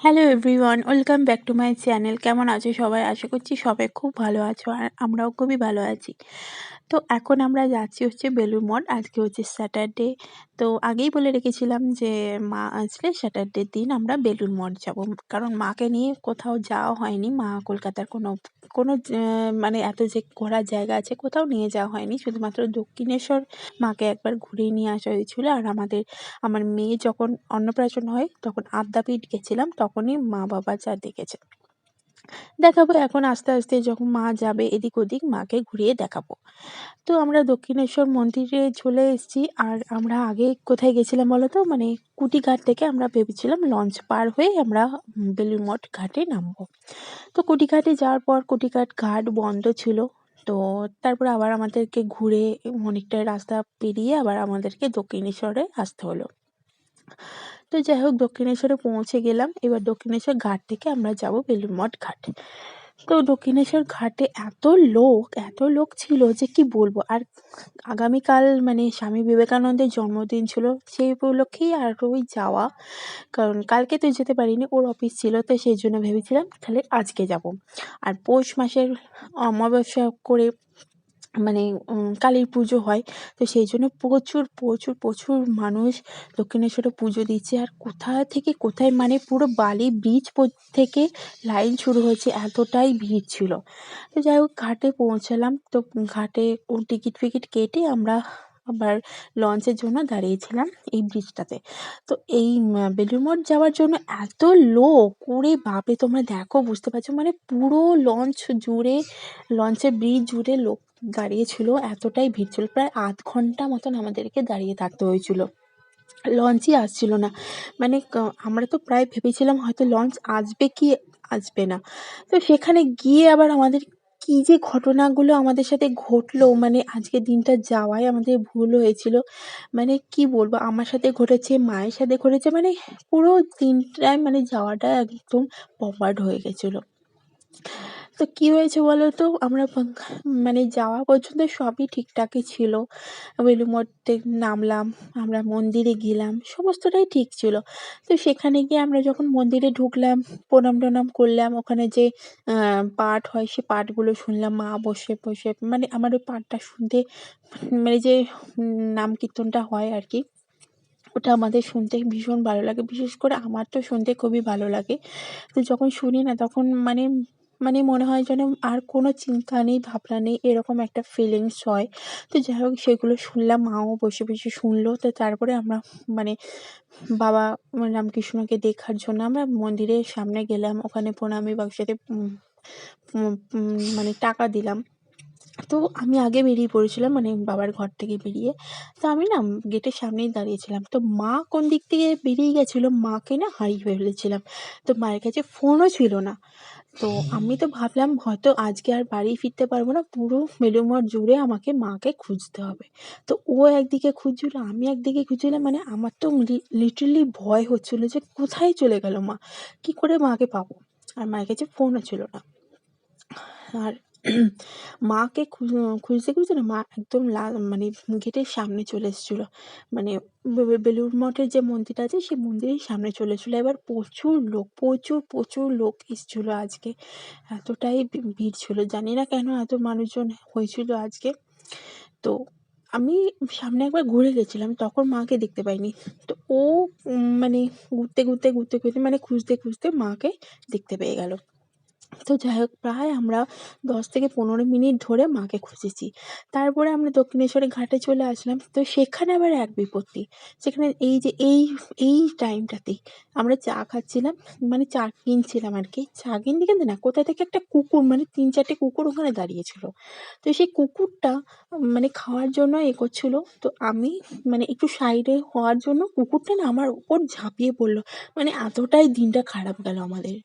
Hello everyone welcome back to my channel কেমন আছো সবাই? আশা করছি সবাই খুব ভালো আছো আর আমরাও খুবই ভালো আছি। তো এখন আমরা যাচ্ছি হচ্ছে বেলুর মঠ, আজকে হচ্ছে স্যাটারডে তো আগেই বলে রেখেছিলাম যে মা আসলে স্যাটারডের দিন আমরা বেলুর মঠ যাব। কারণ মাকে নিয়ে কোথাও যাওয়া হয়নি, মা কলকাতার কোনো কোনো মানে এত যে ঘোরার জায়গা আছে কোথাও নিয়ে যাওয়া হয়নি। শুধুমাত্র দক্ষিণেশ্বর মাকে একবার ঘুরিয়ে নিয়ে আসা হয়েছিল। আর আমাদের, আমার মেয়ে যখন অন্নপ্রাশন হয়, তখন আদ্যাপীঠ গেছিলাম, তখনই মা বাবা যা দেখেছে। দেখাবো এখন আস্তে আস্তে যখন মা যাবে এদিক ওদিক মাকে ঘুরিয়ে দেখাবো। তো আমরা দক্ষিণেশ্বর মন্দিরে চলে এসেছি। আর আমরা আগে কোথায় গেছিলাম বলো তো? মানে কুটিঘাট থেকে আমরা ভেবেছিলাম লঞ্চ পার হয়ে আমরা বেলুর মঠ ঘাটে নামবো। তো কুটিঘাটে যাওয়ার পর কুটিঘাট ঘাট বন্ধ ছিল। তো তারপর আবার আমাদেরকে ঘুরে অনেকটা রাস্তা পেরিয়ে আবার আমাদেরকে দক্ষিণেশ্বরে আসতে হলো। তো যাই হোক দক্ষিণেশ্বরে পৌঁছে গেলাম। এবার দক্ষিণেশ্বর ঘাট থেকে আমরা যাব বেলুর মঠ ঘাট। তো দক্ষিণেশ্বর ঘাটে এত লোক এত লোক ছিল যে কি বলব? আর আগামীকাল মানে স্বামী বিবেকানন্দের জন্মদিন ছিল, সেই উপলক্ষেই আর ওই যাওয়া। কারণ কালকে তো যেতে পারিনি, ওর অফিস ছিল, তো সেই জন্য ভেবেছিলাম তাহলে আজকে যাব। আর পৌষ মাসের অমাবস্যা করে মানে কালীর পুজো হয়। তো সেই জন্য প্রচুর প্রচুর প্রচুর মানুষ দক্ষিণেশ্বরে পুজো দিচ্ছে। আর কোথা থেকে কোথায় মানে পুরো বালি ব্রিজ থেকে লাইন শুরু হয়েছে, এতটাই ভিড় ছিল। তো যাই হোক, ঘাটে পৌঁছালাম। তো ঘাটে টিকিট ফিকিট কেটে আমরা আবার লঞ্চের জন্য দাঁড়িয়েছিলাম এই ব্রিজটাতে তো এই বেলুড় মঠ যাওয়ার জন্য এত লোক, ওরে বাপরে, তোমরা দেখো, বুঝতে পারছ? মানে পুরো লঞ্চ জুড়ে লঞ্চের ব্রিজ জুড়ে লোক দাঁড়িয়ে ছিল, এতটাই ভিড় ছিল, প্রায় আধ ঘণ্টা মতন আমাদেরকে দাঁড়িয়ে থাকতে হয়েছিল। লঞ্চই আসছিল না। মানে আমরা তো প্রায় ভেবেছিলাম হয়তো লঞ্চ আসবে কি, আসবে না। তো সেখানে গিয়ে আবার আমাদের কী যে ঘটনাগুলো আমাদের সাথে ঘটলো মানে আজকে দিনটা যাওয়াই আমাদের ভুল হয়েছিল। মানে কি বলব, আমার সাথে ঘটেছে, মায়ের সাথে ঘটেছে মানে পুরো দিনটায় মানে যাওয়াটা একদম পপার্ড হয়ে গেছিল। তো কী হয়েছে বলো তো আমরা মানে যাওয়া পর্যন্ত সবই ঠিকঠাকই ছিল। বেলুড় মঠে নামলাম, আমরা মন্দিরে গেলাম, সমস্তটাই ঠিক ছিল। তো সেখানে গিয়ে আমরা যখন মন্দিরে ঢুকলাম, প্রণাম টনাম করলাম, ওখানে যে পাঠ হয় সে পাঠগুলো শুনলাম, মা বসে বসে মানে আমার ওই পাঠটা শুনতে মানে যে, নাম কীর্তনটা হয় আর কি, ওটা আমাদের শুনতে ভীষণ ভালো লাগে। বিশেষ করে আমার তো শুনতে খুবই ভালো লাগে। তো যখন শুনি না তখন মানে মানে মনে হয় যেন আর কোনো চিন্তা নেই, ভাবনা নেই, এরকম একটা ফিলিংস হয়। তো যাই হোক, সেগুলো শুনলাম, মাও বসে বসে শুনলো। তো তারপরে আমরা মানে বাবা রামকৃষ্ণকে দেখার জন্য আমরা মন্দিরের সামনে গেলাম। ওখানে প্রণামী বাক্সতে মানে টাকা দিলাম। তো আমি আগে বেরিয়ে পড়েছিলাম মানে বাবার ঘর থেকে বেরিয়ে। তো আমি না গেটের সামনেই দাঁড়িয়েছিলাম। তো মা কোন দিক থেকে বেরিয়ে গেছিল, মাকে না হারিয়ে ফেলেছিলাম। তো মায়ের কাছে ফোনও ছিল না। তো আমি তো ভাবলাম হয়তো আজকে আর বাড়ি ফিরতে পারব না, পুরো মেলুমঠ জুড়ে আমাকে মাকে খুঁজতে হবে। তো ও একদিকে খুঁজছিল, আমি একদিকে খুঁজছিলাম মানে আমার তো লিটারলি ভয় হচ্ছিল যে কোথায় চলে গেল মা? কি করে মাকে পাবো? আর মায়ের কাছে ফোনও ছিল না। আর মাকে খুঁজতে খুঁজতে না মা একদম লাল মানে গেটের সামনে চলে এসেছিল। মানে বেলুড় মঠের যে মন্দিরটা আছে, সেই মন্দিরের সামনে চলে এসেছিল। এবার প্রচুর লোক, প্রচুর প্রচুর লোক এসেছিল আজকে। এতটাই ভিড় ছিল। জানি না কেন এত মানুষজন হয়েছিল আজকে। তো আমি সামনে একবার ঘুরে গেছিলাম, তখন মাকে দেখতে পাইনি। তো ও মানে ঘুরতে ঘুরতে ঘুরতে ঘুরতে মানে খুঁজতে খুঁজতে মাকে দেখতে পেয়ে গেল। তো যাই হোক, প্রায় আমরা দশ থেকে পনেরো মিনিট ধরে মাকে খুঁজেছি। তারপরে আমরা দক্ষিণেশ্বরের ঘাটে চলে আসলাম। তো সেখানে আবার এক বিপত্তি। সেখানে এই যে, এই এই টাইমটাতেই আমরা চা খাচ্ছিলাম মানে চা কিনছিলাম আর কি। চা কিনতে কিনতে না, কোথা থেকে একটা কুকুর মানে তিন চারটে কুকুর ওখানে দাঁড়িয়েছিল। তো সেই কুকুরটা মানে খাওয়ার জন্য এ করছিল। তো আমি মানে একটু সাইডে হওয়ার জন্য কুকুরটা না আমার উপর ঝাঁপিয়ে পড়ল। মানে এতটাই দিনটা খারাপ গেল আমাদের।